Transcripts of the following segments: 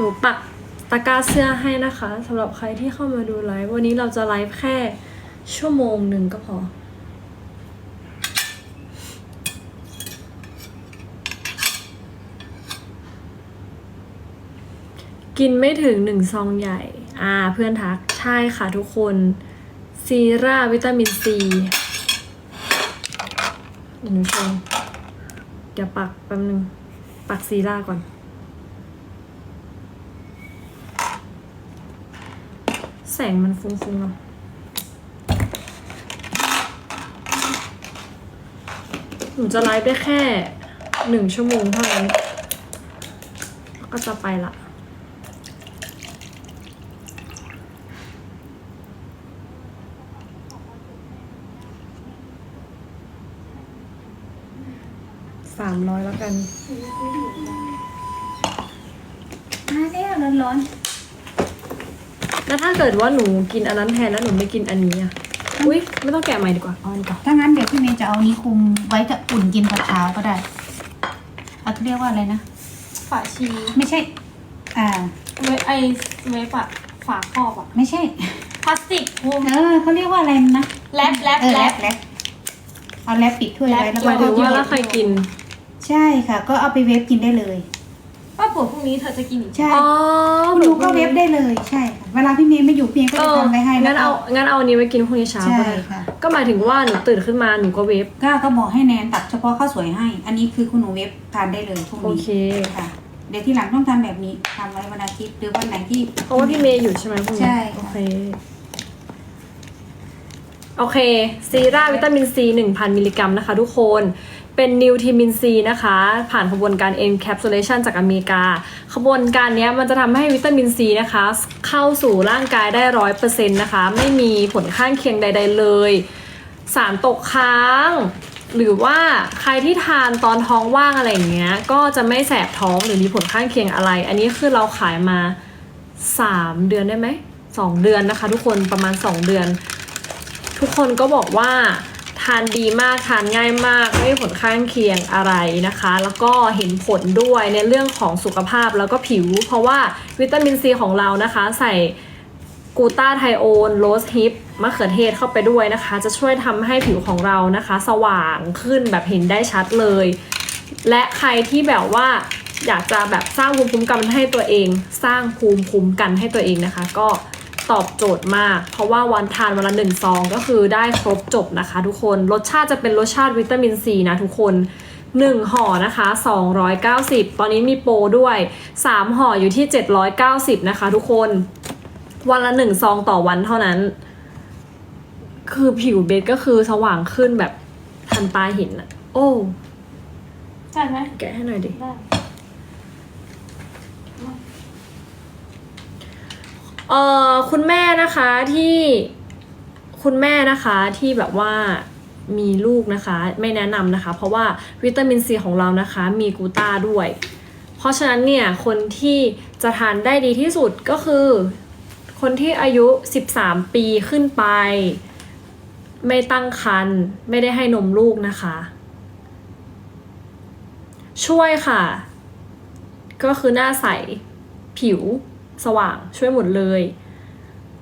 นูปักตะกร้าเสื้อให้นะคะสำหรับใครที่เข้ามาดูไลฟ์วันนี้เราจะไลฟ์แค่ชั่วโมงหนึ่งก็พอ กินไม่ถึงหนึ่งซองใหญ่ อ่าเพื่อนทัก ใช่ค่ะทุกคน ซีราวิตามินซีเดี๋ยวหนูโชว์เดี๋ยวปักแป๊บนึง ปักซีราก่อน สงมันฟุ้งๆเนาะหนูจะไลฟ์ได้แค่หนึ่งชั่วโมงเท่านั้นแล้วก็จะไปละสามร้อยแล้วกันมาแล้ร้อน แล้วถ้าเกิดว่าหนูกินอันนั้นแทนแล้วหนูไม่กินอันนี้อะอุ้ยไม่ต้องแกะใหม่ดีกว่าเอาอันนี้ก่อนๆถ้างั้นเดี๋ยวพี่เมย์จะเอานี้คุมไว้จะอุ่นกินตอนเช้าก็ได้เขาเรียกว่าอะไรนะ ฝาชีไม่ใช่ อ่า เวไอเวฟอะฝาครอบอะไม่ใช่ พลาสติกโฮมเออเขาเรียกว่าอะไรนะแรปแรปเออแรแรปปแรปเอาแรปปิดถ้วยไว้แรปแล้วหมายถึงว่าก็แล้วใครกิน ใช่ค่ะ ก็เอาไปเวฟกินได้เลย ว่าปวดพรุ่งนี้เธอจะกินอีกใช่ อ๋อคุณดูก็เวฟได้เลย ใช่ค่ะ เวลาพี่เมย์ไม่อยู่พี่เมย์ก็เอจะอทำไว้ให้งั้นเอาแล้วงั้นเอาอันนี้ไว้กินพรุ่งนี้เช้าใช่ก็ได้ค่ะก็หมายถึงว่าหนูตื่นขึ้นมาหนูก็เวฟก็ก็บอกให้แนนตัดเฉพาะข้าวสวยให้ อันนี้คือคุณหนูเวฟทานได้เลยพรุ่งโอนี้เค ค่ะ เดี๋ยวที่หลังต้องทำแบบนี้ทำไว้วันอาทิตย์หรือวันไหนที่ เพราะว่าพี่เมย์อยู่ใช่ไหมพรุ่งนี้ใช่โอค่ะเค โอเคซีราวิตามินซี1,000 มิลลิกรัมนะคะทุกคนเป็นนิวทิมินซีนะคะ ผ่านขบวนการ encapsulation จากอเมริกา ขบวนการนี้มันจะทำให้วิตามินซีนะคะ เข้าสู่ร่างกายได้ร้อยเปอร์เซ็นต์นะคะ ไม่มีผลข้างเคียงใด ๆ เลย สารตกค้าง หรือว่าใครที่ทานตอนท้องว่างอะไรอย่างเงี้ย ก็จะไม่แสบท้องหรือมีผลข้างเคียงอะไร อันนี้คือเราขายมา 3 เดือนได้ไหมสองเดือนนะคะ ทุกคนประมาณ 2 เดือน ทุกคนก็บอกว่าทานดีมากทานง่ายมากไม่มีผลข้างเคียงอะไรนะคะ แล้วก็เห็นผลด้วยในเรื่องของสุขภาพแล้วก็ผิว เพราะว่าวิตามินซีของเรานะคะ ใส่กูตาไทโอนโรสฮิปมะเขือเทศเข้าไปด้วยนะคะ จะช่วยทำให้ผิวของเรานะคะ สว่างขึ้นแบบเห็นได้ชัดเลย และใครที่แบบว่าอยากจะแบบสร้างภูมิคุ้มกันให้ตัวเอง สร้างภูมิคุ้มกันให้ตัวเองนะคะ ก็ ตอบโจทย์มาก เพราะว่าวันทานวันละหนึ่งซองก็คือได้ครบจบนะคะ ทุกคนรสชาติจะเป็นรสชาติวิตามินซีนะทุกคน 1 ห่อนะคะ 290 ตอนนี้มีโปรด้วย 3 ห่ออยู่ที่ 790 นะคะ ทุกคน วันละหนึ่งซองต่อวันเท่านั้น คือผิวเบสก็คือสว่างขึ้นแบบทันตาเห็นอะโอ้ใช่ไหมแกะให้หน่อยดิได้ เอ่อคุณแม่นะคะที่คุณแม่นะคะที่แบบว่ามีลูกนะคะ ไม่แนะนำนะคะ เพราะว่าวิตามินซีของเรานะคะ มีกูต้าด้วย เพราะฉะนั้นเนี่ยคนที่จะทานได้ดีที่สุดก็คือ คนที่อายุ 13 ปีขึ้นไป ไม่ตั้งครรภ์ไม่ได้ให้นมลูกนะคะ ช่วยค่ะ ก็คือหน้าใสผิว สว่างช่วยหมดเลย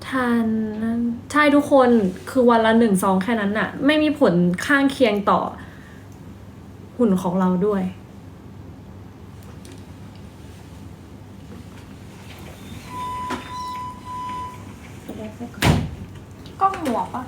ทานนั้นใช่ทุกคนคือวันละหนึ่งซองแค่นั้นน่ะ ไม่มีผลข้างเคียงต่อ หุ่นของเราด้วย กล้องหมวกปะ